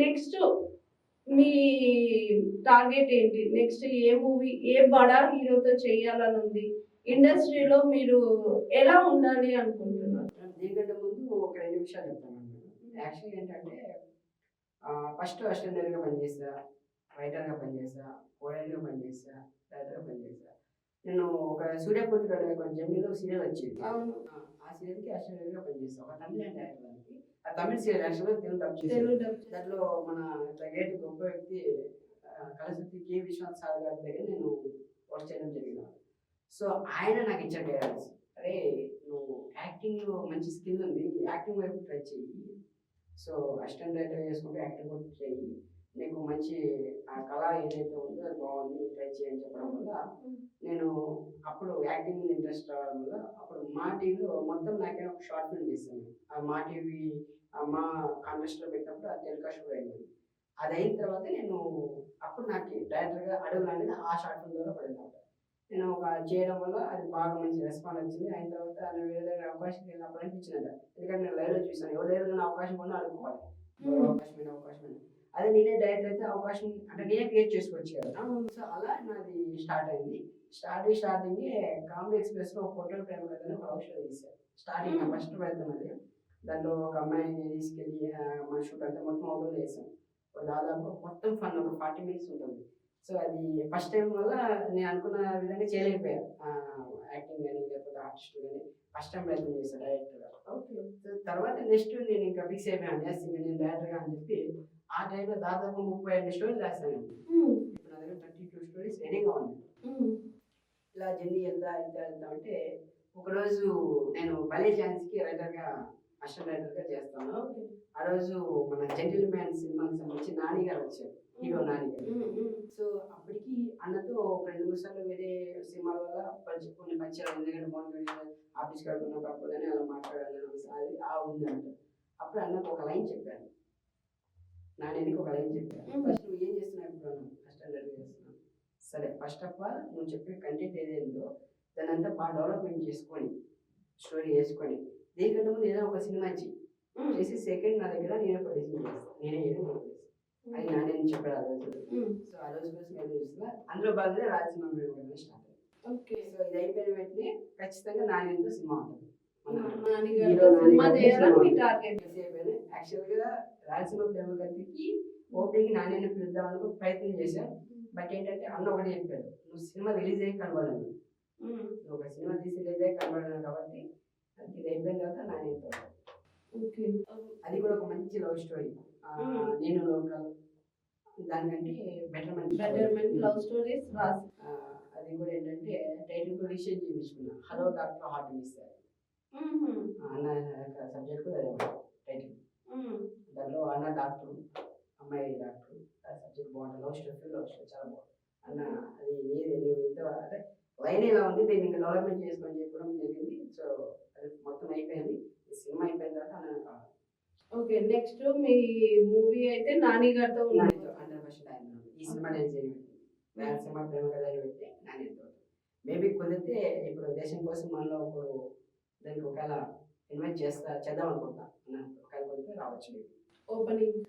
Next మీ target ఏంటి? Next ఏ మూవీ ఏ బడా హీరోతో చేయాలని ఉంది ఇండస్ట్రీలో మీరు ఎలా ఉండాలి అనుకుంటున్నారు? దీనికంటే ముందు ఒక రెండు విషయాలు చెప్తాను యాక్చువల్ ఏంటంటే ఫస్ట్ అసిస్టెంట్గా పనిచేసా రైటర్గా పనిచేసా కోడల్గా పనిచేసా రైటర్గా పనిచేసా నేను ఒక సూర్యపుత్రుడు అనే ఒక సీరియల్ వచ్చింది. ఆ, ఆ సీరియల్కి అసిస్టెంట్గా పనిచేసా ఒక తమిళ డైరెక్టర్కి ఆ తమిళ సీరియల్ యాక్చువల్గా తెలుగు డబ్ చేశారు దాంట్లో మన గ్రేట్ గొప్ప వ్యక్తి కలసత్తి కే. విశ్వనాథ్ సార్ గారి దగ్గర నేను వర్క్ చేయడం జరిగింది. సో ఆయన నాకు ఇచ్చిన గైడెన్స్ అరే నువ్వు యాక్టింగ్లో మంచి స్కిల్ ఉంది. యాక్టింగ్ వైపు ట్రై చెయ్యి. సో అసిస్టెంట్ రైటర్ చేసుకుంటే యాక్టింగ్ కూడా చెయ్యి. నీకు మంచి ఆ కళ ఏదైతే ఉందో అది బాగుంది. ట్రై చేయని చెప్పడం వల్ల నేను అప్పుడు యాక్టింగ్ ఇంట్రెస్ట్ రావడం వల్ల అప్పుడు మా టీవీలో మొత్తం నాకే ఒక షార్ట్ ఫిల్మ్ చేశాను. ఆ మా టీవీ మా కాంటెస్ట్లో పెట్టినప్పుడు అది టెలికాస్ట్ కూడా అయింది. అది అయిన తర్వాత నేను అప్పుడు నాకు డైరెక్టర్గా అడుగులు అనేది ఆ షార్ట్ ఫిల్మ్ ద్వారా పడింది నేను ఒక చేయడం వల్ల అది బాగా మంచి రెస్పాన్స్ వచ్చింది. అయిన తర్వాత నేను వేరే దగ్గర అవకాశం వెళ్ళినప్పుడు అనిపించింది ఎందుకంటే నేను లైవ్లో చూసాను ఎవరు దగ్గర అవకాశం ఉన్నా ఎవరు అవకాశమైన అవకాశమైన అదే నేనే డైరెక్టర్ అయితే అవకాశం అంటే నేనే క్రియేట్ చేసుకోవచ్చు కదా. సో అలా నాది స్టార్ట్ అయింది. స్టార్ట్ స్టార్టింగ్ కామెడీ ఎక్స్ప్రెస్లో హోటల్ ప్రేమ కథ అని ఒక స్టోరీ తీశారు స్టార్టింగ్. ఫస్ట్ ప్రయత్నం అది. దాంట్లో ఒక అమ్మాయిని తీసుకెళ్ళి మన షూట్ అంతా మొత్తం అవుట్లో చేసాం ఒక దాదాపు మొత్తం ఫన్ ఒక ఫార్టీ మినిట్స్ ఉంటుంది. సో అది ఫస్ట్ టైం వల్ల నేను అనుకున్న విధంగా చేయలేకపోయా యాక్టింగ్ కానీ లేకపోతే ఆర్టిస్ట్ కానీ ఫస్ట్ టైం ప్రయత్నం చేశాను డైరెక్టర్గా ఓకే సో తర్వాత నెక్స్ట్ నేను ఇంకా ఫిక్స్ అయిపోయాను. నేను డైరెక్టర్గా అని చెప్పి ఆ టైంలో దాదాపు ముప్పై ఐదు స్టోరీలు రాశాను ఇప్పుడు నా దగ్గర థర్టీ టూ స్టోరీస్ రెడీగా ఉన్నాయి. ఇలా జర్నీ వెళ్తా వెళ్తా వెళ్తా అంటే ఒకరోజు నేను భలే ఛాన్స్కి రైటర్గా అసిస్టెంట్ రైటర్గా చేస్తాను. ఆ రోజు మన జెంటిల్ మ్యాన్ సినిమాకి సంబంధించి నాని గారు వచ్చారు. హీరో నాని గారు. సో అప్పటికి అన్నతో ఒక రెండు మూడు సార్లు వేరే సినిమాల వల్ల పరిచయం కొన్ని పరిచయాలు ఎందుకంటే మోహన్ ఆఫీస్ కడుకున్న కాకపోతే అలా మాట్లాడాలని అది ఆ ఉంది అంట. అప్పుడు అన్నకు ఒక లైన్ చెప్పాను నానికి ఒక లైన్ చెప్పాను. ఫస్ట్ నువ్వు ఏం చేస్తున్నావు ఇప్పుడు అసిస్టెంట్ రైటర్ చేస్తున్నాను సరే ఫస్ట్ ఆఫ్ ఆల్ నువ్వు చెప్పే కంటెంట్ ఏదైందో దాని అంతా బాగా డెవలప్మెంట్ చేసుకొని స్టోరీ వేసుకొని దీనికంటే ముందు ఏదైనా ఒక సినిమా ఇచ్చి చేసి సెకండ్ నా దగ్గర నేనే ప్రొడ్యూసింగ్ చేస్తాను. నేనే చేయడం అది నానే చెప్పాడు ఆ రోజు. సో ఆ రోజు కోసం ఎదురు చూస్తున్నా అందులో భాగంగా రాజసింహ ప్రేమ స్టార్ట్ ఓకే. సో ఇది అయిపోయిన వెంటనే ఖచ్చితంగా నానితో సినిమా ఉంటుంది. యాక్చువల్గా రాజసింహ ప్రేమ కత్తికి ఓపెనింగ్ నాణ్యని పిలుద్దాం అనుకో ప్రయత్నం చేశాను బట్ ఏంటంటే అన్న ఒకటి చెప్పాడు నువ్వు సినిమా రిలీజ్ అయ్యి కనబడను. నువ్వు ఒక సినిమా తీసి రిలీజ్ అయ్యి కనబడను కాబట్టి అది ఇది అయిపోయిన తర్వాత నాణ్యతో ఓకే. అది కూడా ఒక మంచి లవ్ స్టోరీ. నేను లోకల్. దానికంటే బెటర్మెంట్ బెటర్మెంట్ లవ్ స్టోరీస్ రాసి. అది కూడా ఏంటంటే టైటిల్ కూడా రిసీవ్ చేయించుకున్నా. హలో డాక్టర్ హార్ట్ ఇస్తారు అన్న సబ్జెక్ట్ కూడా అదే టైటిల్ దాంట్లో అన్న డాక్టర్ అమ్మాయి డాక్టర్ సబ్జెక్ట్ బాగుంటుంది లవ్ స్టోరీ లవ్ స్టోరీ చాలా బాగుంది అన్న అది లేదు నువ్వు ఇంత అంటే లైన్ ఇలా ఉంది దీన్ని ఇంకా డెవలప్మెంట్ చేసుకొని చెప్పడం జరిగింది. సో అది మొత్తం అయిపోయింది. ఈ సినిమా అయిపోయిన తర్వాత అన్న కావాలి ఓకే నెక్స్ట్ మీ మూవీ అయితే నాని గారితో నానితో హండ్రెడ్ పర్సెంట్ ఆయన. ఈ సినిమా నేను చేయబెట్టి వేరే సినిమా ప్రేమ కథ పెట్టి నానితో మేబీ కుదిరితే ఇప్పుడు దేశం కోసం మనలో ఒకడు దానికి ఒకవేళ ఇన్వైట్ చేస్తా చేద్దాం అనుకుంటా. ఒకవేళ కుదిరితే రావచ్చు ఓపెనింగ్ opening.